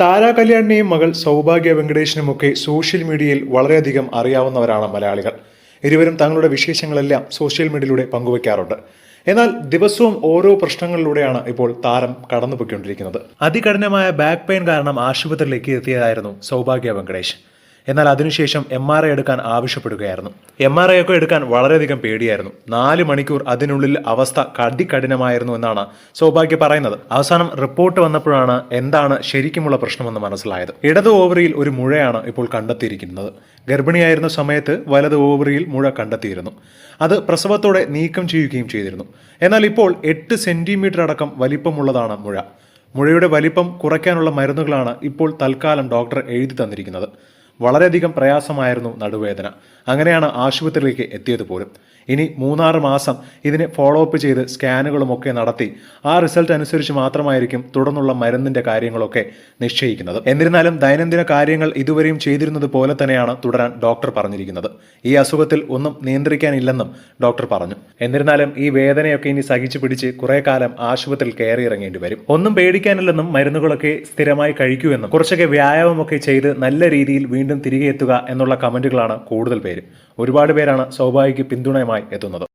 താര കല്യാണിനെയും മകൾ സൗഭാഗ്യ വെങ്കടേഷിനുമൊക്കെ സോഷ്യൽ മീഡിയയിൽ വളരെയധികം അറിയാവുന്നവരാണ് മലയാളികൾ. ഇരുവരും തങ്ങളുടെ വിശേഷങ്ങളെല്ലാം സോഷ്യൽ മീഡിയയിലൂടെ പങ്കുവയ്ക്കാറുണ്ട് എന്നാൽ ദിവസവും ഓരോ പ്രശ്നങ്ങളിലൂടെയാണ് ഇപ്പോൾ താരം കടന്നുപോയിക്കൊണ്ടിരിക്കുന്നത്. അതികഠിനമായ ബാക്ക് പെയിൻ കാരണം ആശുപത്രിയിലേക്ക് എത്തിയതായിരുന്നു സൗഭാഗ്യ വെങ്കടേഷ്. എന്നാൽ അതിനുശേഷം എം ആർ ഐ എടുക്കാൻ ആവശ്യപ്പെടുകയായിരുന്നു. എം ആർ ഐ ഒക്കെ എടുക്കാൻ വളരെയധികം പേടിയായിരുന്നു. നാല് മണിക്കൂർ അതിനുള്ളിൽ അവസ്ഥ കടികഠിനമായിരുന്നു എന്നാണ് സൗഭാഗ്യ പറയുന്നത്. അവസാനം റിപ്പോർട്ട് വന്നപ്പോഴാണ് എന്താണ് ശരിക്കുമുള്ള പ്രശ്നമെന്ന് മനസ്സിലായത്. ഇടത് ഓവറിയിൽ ഒരു മുഴയാണ് ഇപ്പോൾ കണ്ടെത്തിയിരിക്കുന്നത്. ഗർഭിണിയായിരുന്ന സമയത്ത് വലത് ഓവറിയിൽ മുഴ കണ്ടെത്തിയിരുന്നു. അത് പ്രസവത്തോടെ നീക്കം ചെയ്യുകയും ചെയ്തിരുന്നു. എന്നാൽ ഇപ്പോൾ എട്ട് സെന്റിമീറ്റർ അടക്കം വലിപ്പമുള്ളതാണ് മുഴ. മുഴയുടെ വലിപ്പം കുറയ്ക്കാനുള്ള മരുന്നുകളാണ് ഇപ്പോൾ തൽക്കാലം ഡോക്ടർ എഴുതി തന്നിരിക്കുന്നത്. വളരെയധികം പ്രയാസമായിരുന്നു നടുവേദന. അങ്ങനെയാണ് ആശുപത്രിയിലേക്ക് എത്തിയത് പോലും. ഇനി മൂന്നാറ് മാസം ഇതിനെ ഫോളോ അപ്പ് ചെയ്ത് സ്കാനുകളുമൊക്കെ നടത്തി ആ റിസൾട്ട് അനുസരിച്ച് മാത്രമായിരിക്കും തുടർന്നുള്ള മരുന്നിന്റെ കാര്യങ്ങളൊക്കെ നിശ്ചയിക്കുന്നത്. എന്നിരുന്നാലും ദൈനംദിന കാര്യങ്ങൾ ഇതുവരെയും ചെയ്തിരുന്നത് പോലെ തന്നെയാണ് തുടരാൻ ഡോക്ടർ പറഞ്ഞിരിക്കുന്നത്. ഈ അസുഖത്തിൽ ഒന്നും നിയന്ത്രിക്കാനില്ലെന്നും ഡോക്ടർ പറഞ്ഞു. എന്നിരുന്നാലും ഈ വേദനയൊക്കെ ഇനി സഹിച്ചു പിടിച്ച് കുറെ കാലം ആശുപത്രിയിൽ കയറി ഇറങ്ങേണ്ടി വരും. ഒന്നും പേടിക്കാനില്ലെന്നും മരുന്നുകളൊക്കെ സ്ഥിരമായി കഴിക്കൂ എന്നും കുറച്ചൊക്കെ വ്യായാമമൊക്കെ ചെയ്ത് നല്ല രീതിയിൽ വീണ്ടും തിരികെ എത്തുക എന്നുള്ള കമന്റുകളാണ് കൂടുതൽ പേര്. ഒരുപാട് പേരാണ് സൗഭാഗ്യയ്ക്ക് പിന്തുണയുമായി എത്തുന്നത്.